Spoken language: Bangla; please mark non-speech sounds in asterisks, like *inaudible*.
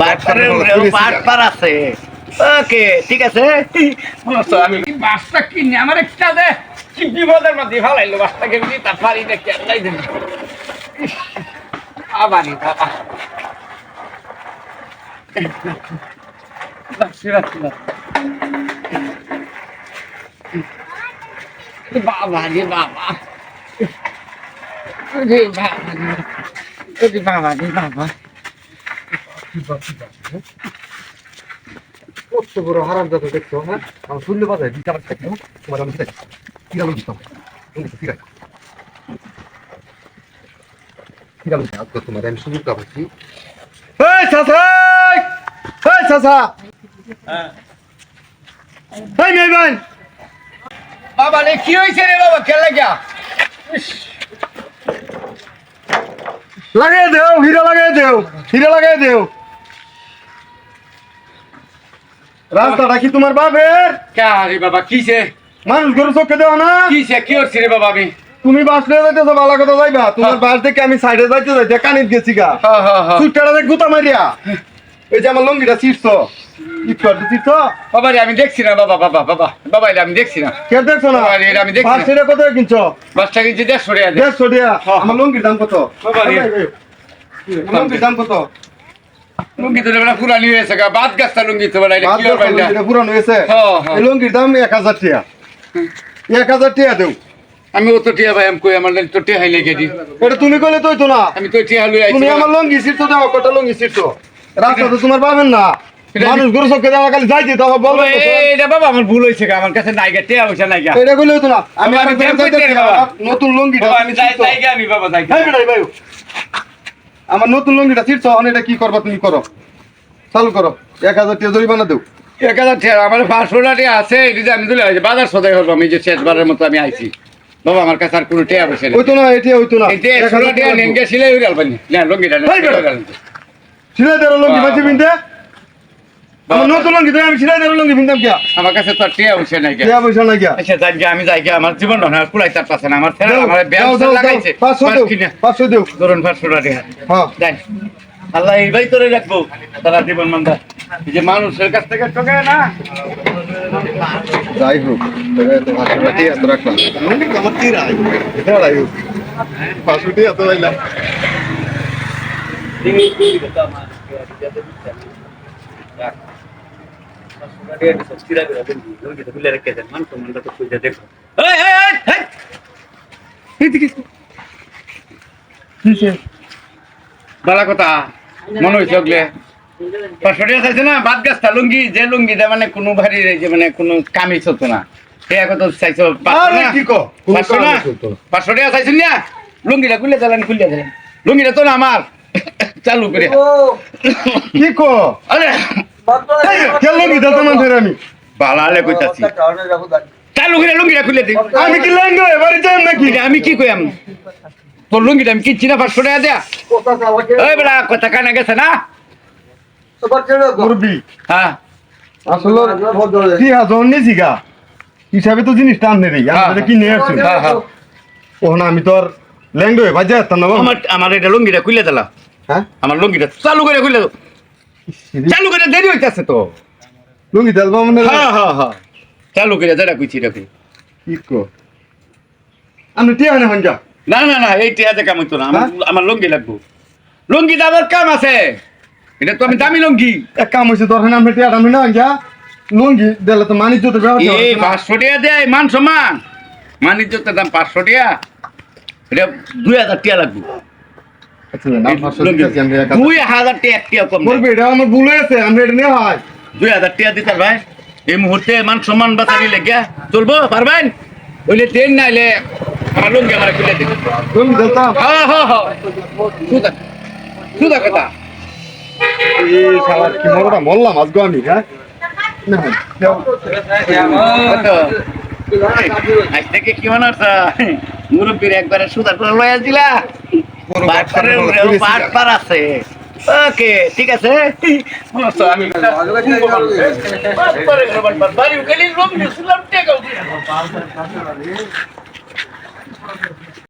বাটপারের আছে ওকে ঠিক আছে। আমি বাসটা কিনে? আমার একটা দে। কি বিপদের মধ্যে ফেলাইলো বাসটাকে নিয়ে তার পারি দেখি আল্লাহ দিন আবারই বাবা। বাবা। রে বাবা। রে বাবা রে বাবা। কত বড় হারাম জাত দেখছ হ্যাঁ আমার শূন্য বাজায় দিতে আমার দেখো তোমার আমি দিতে কিরাম দিতাম কিরাম কিরাম দিতাম তোমার আমি সুযোগ পাচ্ছি এই চাচা এই চাচা এই মেহমান বাবা রে কি হয়েছে রে বাবা খেলে গিয়া লাগাই দেও হিরা লাগাই দেও হিরা লাগাই দেও রাস্তাটা কি তোমার বাপের? বাবা কিসে মানুষ গরু চোখে দেও না? কিসে কি হচ্ছে রে বাবা আমি? তুমি বাসলে যাইতেছো ভালো কথা যাইবা? তোমার বাস থেকে আমি সাইডে যাইতে যাইতে কানিত গেছি গা। হ্যাঁ হ্যাঁ হ্যাঁ। দেখ গুতা মারিয়া। এই যে আমার লঙ্গিটা ছিটছো বাবা রে আমি দেখছি না বাবা বাবা বাবা। বাবা রে আমি দেখছি না। কে দেখছ না? বাবা রে, আমি দেখছি না। বাস সেটা কত কিনছো? বাসটা কিনছি দেড়শো টাকা দেড়শো দিয়া হ্যাঁ। আমার লঙ্গির দাম কত? বাবা রে। লঙ্গির দাম কত? লুঙ্গি তো বেলা পুরানি হয়েছে গা বাদ গাছটা লুঙ্গি তো বেলা এটা এটা? পুরানো হয়েছে হ্যাঁ, হ্যাঁ। এই লঙ্গির দাম এক হাজার টিয়া। এক হাজার টিয়া দেও। আমি ও তো টিয়া ভাই আমি কই আমার তো টিয়া হাইলে গেছি এটা তুমি কইলে তো না। আমি তো টিয়া লুই আইছি তুমি আমার লঙ্গি ছিটছো দাও কত লঙ্গি ছিটছো রাস্তা তো তোমার পাবেন না। মানুষ গরু চোখে দেওয়া খালি যাইতে তখন বলবে এই- বাবা আমার ভুল হয়েছে আমার কাছে নাই গা টিয়া পয়সা নাই এটা কইলে হইতো না। আমি আমি। নতুন লঙ্গিটা বাবা আমি যাই যাই আমি বাবা যাই এই ভাই আমার নতুন লুঙ্গিটা ছিটছ এখন এটা কি করবা তুমি করো? চালু করো। এক হাজার টাকা জরিমানা দেও। এক হাজার টিয়া আমার পাঁচশো টাকা আছে এটা আমি তুলে আসি বাজার সদাই হলো আমি যে শেষবারের মতো আমি আইছি। বাবা আমার কাছে আর কোনো টেয়া বসে ওই তো না এটা তো না। হাজার টাকা টাকা নেন গে সিলাই হয়ে গেল না লুঙ্গিটা। সিলাই দেওয়ার লঙ্গি বাবা। নতুন লঙ্গি তো আমি সিলাই লঙ্গি কিয়া? আমার কাছে তো টিয়া পয়সা নাই টিয়া পয়সা নাই কিয়া? আচ্ছা যাই আমি যাই গিয়া, আমার জীবন না কুলাই তার পাশে আমার ছেলে আমার দাও, লাগাইছে দাও, পাঁচশো দেও কিনে। পাঁচশো দেও। ধরুন পাঁচশো টাকা হ্যাঁ। যাই। আল্লাহ এই ভাই তোরে রাখব। তারা জীবন মান্দা এই যে মানুষের কাছ থেকে না। যাই হোক এত রাখলাম। এত বালা কথা মনে হয়েছে ওগলে। চাইছে না বাদ গাছটা লুঙ্গি যে লুঙ্গিটা মানে কোনো ভারী যে মানে কোনো কামিজ হতো না। সে এখন তো চাইছো পাঁচশো আরে না? কি কো কোনো পাঁচশো না? কাজ হতো না। পাঁচশো টাকা চাইছেন না? লুঙ্গিটা খুলে দিলেন খুলে দিলেন লুঙ্গিটা তো না আমার। *laughs* চালু করে। কি কো? আরে মানুষের আমি? বালালে কইতাছি। চালু করে লুঙ্গিটা খুলে দিই আমি কি লেঙ্গো? এবারে যাই নাকি? এটা আমি কি কই আমি? তোর লুঙ্গিটা আমি কিনছি না পাঁচশো টাকা দেয়া। ওই বেলা কথা কানা গেছে না? মুরবি হ্যাঁ। আসলে কি হাজন নিয়েছি গা। হিসাবে তো জিনিস টান নেই হ্যাঁ, আমি কি নিয়ে আসছি। হ্যাঁ, হ্যাঁ। ওখানে আমি তো আর লেঙ্গো বাজে আসতাম না আমার আমার এটা লুঙ্গিটা খুলে দিলা। হ্যাঁ? আমার লুঙ্গিটা চালু করে খুলে দাও চালু করে দেরি হইতাছে তো। লুঙ্গি তেল মানে হ্যাঁ হ্যাঁ হ্যাঁ। চালু করে যেটা কইছি। কি কো? আমি টিয়া না হন যা। না না না এই টিয়াতে কাম হইতো না। আমার আমার লুঙ্গি লাগবো। লুঙ্গি দাবার কাম আছে। এটা তো আমি দামি লুঙ্গি। এক কাম হয়েছে তোর আমি টিয়া আমি না যা। লুঙ্গি দিলে তো মানি জোতে ব্যবহার এই পাঁচশো টাকা দেয় মান সমান মানিজ্যতের দাম পাঁচশো টাকা এটা দুই হাজার টাকা লাগবে। দুই হাজার টাকা একটা কম নাই। মুরবি এটা আমার ভুল হয়েছে আমি এটা নিয়ে হয়। দুই হাজার টাকা ভাই এই মুহূর্তে মান সম্মান বাঁচানি লেগে। চলবো পারবেন? ওইলে ট্রেন নাইলে আমার লুঙ্গি আমার খুলে দিবে। লুঙ্গি দিতাম হ্যাঁ হ্যাঁ হ্যাঁ। সুদা সুদা কথা। এই শালা কি মরটা মরলাম আজকে আমি হ্যাঁ? না? আজ থেকে কি মনে হচ্ছে? মুরব্বীর একবারে সুদার করে লয়া দিলা বাটপারের আছে ওকে ঠিক আছে। বাড়ি গেলি টেকাও।